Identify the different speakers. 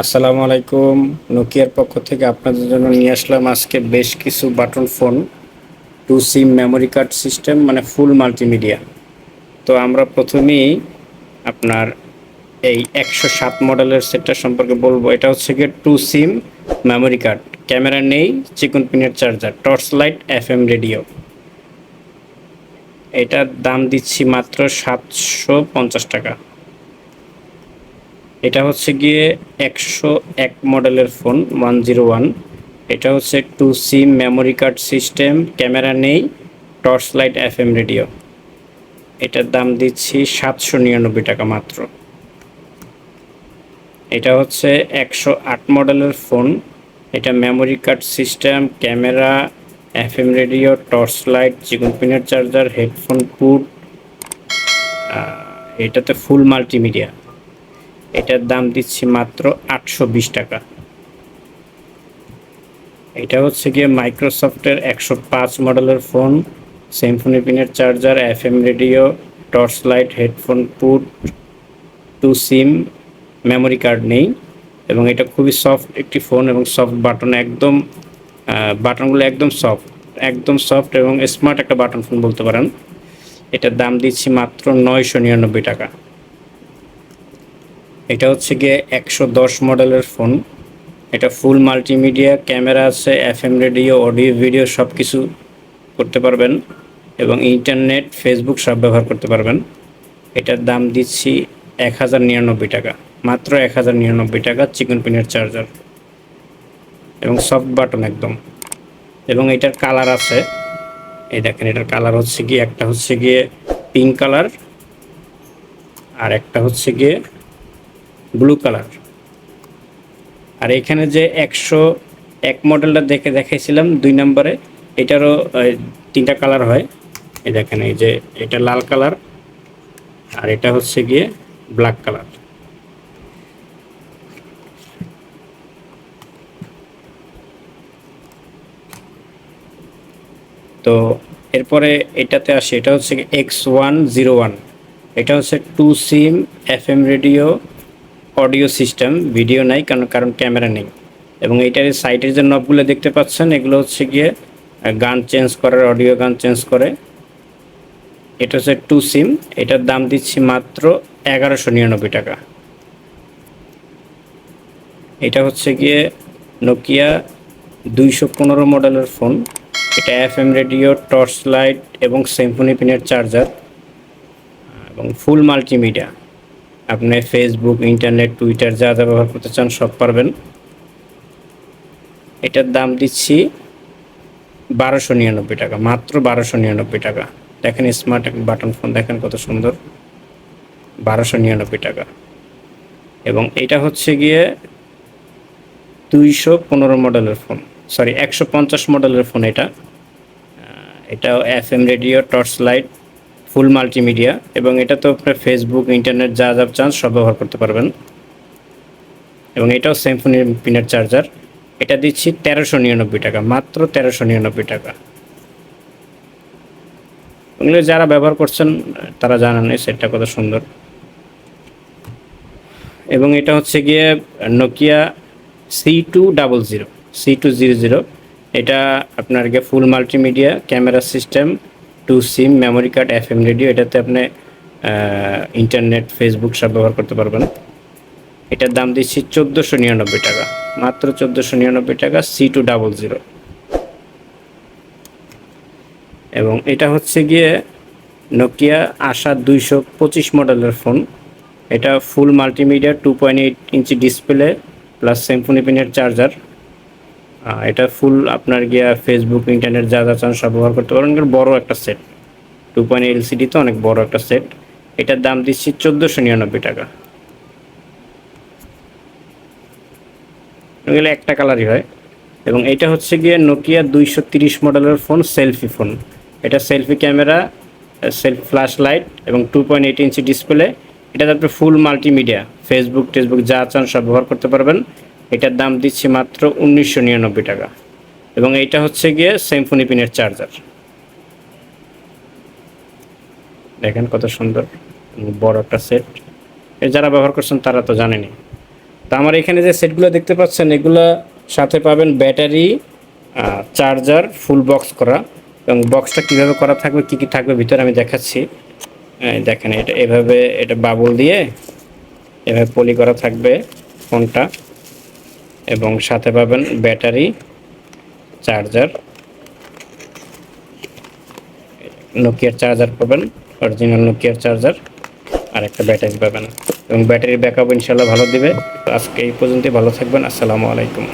Speaker 1: আসসালামু আলাইকুম। নোকিয়ার পক্ষ থেকে আপনাদের জন্য নিয়ে আসলাম আজকে বেশ কিছু button phone, two sim memory card system মানে ফুল মাল্টিমিডিয়া। তো আমরা প্রথমেই আপনার এই একশো সাত মডেলের সেটটা সম্পর্কে বলব। এটা হচ্ছে গিয়ে two sim memory card. Camera নেই, চিকন পিনের charger, torch light F M radio. এটার দাম দিচ্ছি মাত্র সাতশো পঞ্চাশ টাকা। এটা হচ্ছে গিয়ে একশো এক মডেলের ফোন, ওয়ান জিরো ওয়ান। এটা হচ্ছে two sim memory card system camera নেই torch light F M radio এটার দাম দিচ্ছি সাতশো নিরানব্বই টাকা মাত্র। এটা হচ্ছে একশো আট মডেলের ফোন। এটা memory card system camera F M radio torch light চিকন পিনের চার্জার হেডফোন পুট এটাতে ফুল মাল্টিমিডিয়া এটার দাম দিচ্ছি মাত্র আটশো বিশ টাকা। এটা হচ্ছে গিয়ে মাইক্রোসফটের একশো পাঁচ মডেলের ফোন সিম্ফনি পিনের charger F M radio torch light headphone put two sim memory card নেই এবং এটা খুবই সফট একটি ফোন এবং সফট বাটন একদম বাটনগুলো একদম সফট একদম সফট এবং স্মার্ট একটা বাটন ফোন বলতে পারেন। এটার দাম দিচ্ছি মাত্র নয়শো নিরানব্বই টাকা। এটা হচ্ছে গিয়ে একশো দশ মডেলের ফোন। এটা ফুল মাল্টিমিডিয়া ক্যামেরা আছে F M radio audio video সব কিছু করতে পারবেন এবং ইন্টারনেট ফেসবুক সব ব্যবহার করতে পারবেন। এটার দাম দিচ্ছি এক হাজার নিরানব্বই টাকা, মাত্র এক হাজার নিরানব্বই টাকা চিকন পিনের চার্জার এবং সফট বাটন একদম। এবং এটার কালার আছে, এই দেখেন এটার কালার হচ্ছে গিয়ে, একটা হচ্ছে গিয়ে পিঙ্ক কালার আর একটা হচ্ছে গিয়ে ব্লু কালার। আর এখানে যে একশো এক মডেলটা দেখে দেখাইছিলাম দুই নম্বরে, এটারও তিনটা কালার হয়। এই দেখেন, এই যে এটা লাল কালার, আর এটা হচ্ছে গিয়ে ব্ল্যাক কালার। তো এরপরে এটাতে আসে, এটা হচ্ছে এক্স ওয়ান জিরো ওয়ান এটা হচ্ছে two sim F M radio audio system, video নাই, কারণ কারণ ক্যামেরা নেই। এবং এইটার সাইটের যে নবগুলো দেখতে পাচ্ছেন, এগুলো হচ্ছে গিয়ে গান চেঞ্জ করার অডিও গান চেঞ্জ করে। এটা হচ্ছে টু সিম, এটার দাম দিচ্ছি মাত্র এগারোশো নিরানব্বই টাকা। এটা হচ্ছে গিয়ে নোকিয়া দুইশো পনেরো মডেলের ফোন। এটা F M radio, torch light এবং সিম্ফনি পিনের চার্জার। এবং ফুল মাল্টিমিডিয়া। আপনি ফেসবুক ইন্টারনেট টুইটার যা যা ব্যবহার করতে চান সব পারবেন। এটার দাম দিচ্ছি বারোশো নিরানব্বই টাকা, মাত্র বারোশো নিরানব্বই টাকা। দেখেন স্মার্ট বাটন ফোন দেখেন কত সুন্দর। বারোশো নিরানব্বই টাকা। এবং এটা হচ্ছে গিয়ে দুইশো পনেরো মডেলের ফোন সরি একশো পঞ্চাশ মডেলের ফোন এটা। এটা F M radio torch light full multimedia এবং এটা তো আপনার ফেসবুক ইন্টারনেট যা যা চান সব ব্যবহার করতে পারবেন। এবং এটাও সেমফোনি পিনের চার্জার এটা দিচ্ছি তেরোশো নিরানব্বই টাকা, মাত্র তেরোশো নিরানব্বই টাকা। এগুলো যারা ব্যবহার করছেন, তারা জানেন এই সেটটা কত সুন্দর। এবং এটা হচ্ছে গিয়ে Nokia C two double zero C two zero zero এটা আপনার গিয়ে full multimedia camera system two sim memory card F M radio, এটাতে আপনি ইন্টারনেট, ফেসবুক সব ব্যবহার করতে পারবেন। এটার দাম দিচ্ছি চোদ্দোশো নিরানব্বই টাকা। মাত্র চোদ্দোশো নিরানব্বই টাকা সি টু ডাবল জিরো এবং এটা হচ্ছে গিয়ে নোকিয়া আশা দুইশো পঁচিশ মডেলের ফোন। এটা full multimedia two point eight inch display plus Symphony পিনের চার্জার এটা ফুল আপনার গিয়া ফেসবুক ইন্টারনেট যা যা চান সব ব্যবহার করতে পারেন। বড় একটা সেট টু পয়েন্ট এলসিডি তো অনেক বড় একটা সেট এটার দাম দিচ্ছি চোদ্দোশো নিরানব্বই টাকা। একটা কালারই হয়। এবং এটা হচ্ছে গিয়ে নোকিয়া দুইশো তিরিশ মডেলের ফোন সেলফি ফোন এটা selfie camera selfie flash light এবং two point eight inch display এটা তারপরে ফুল মাল্টিমিডিয়া ফেসবুক টেসবুক যা চান সব ব্যবহার করতে পারবেন। এটার দাম দিচ্ছি মাত্র উনিশশো নিরানব্বই টাকা। এবং এইটা হচ্ছে গিয়ে সেমফোনি পিনের চার্জার দেখেন কত সুন্দর, বড় একটা সেট যারা ব্যবহার করছেন তারা তো জানেনি তো আমার এখানে যে সেটগুলো দেখতে পাচ্ছেন, এগুলো সাথে পাবেন ব্যাটারি চার্জার ফুল বক্স করা। এবং বক্সটা কীভাবে করা থাকবে, কী কী থাকবে ভিতরে আমি দেখাচ্ছি। দেখেন এটা এভাবে, এটা বাবুল দিয়ে এভাবে পলি করা থাকবে ফোনটা। এবং সাথে পাবেন ব্যাটারি, চার্জার। নোকিয়ার চার্জার পাবেন, অরিজিনাল নোকিয়ার চার্জার আর একটা ব্যাটারি পাবেন। এবং ব্যাটারির ব্যাকআপ ইনশাল্লাহ ভালো দিবে। আজকে এই পর্যন্তই, ভালো থাকবেন, আসসালামু আলাইকুম।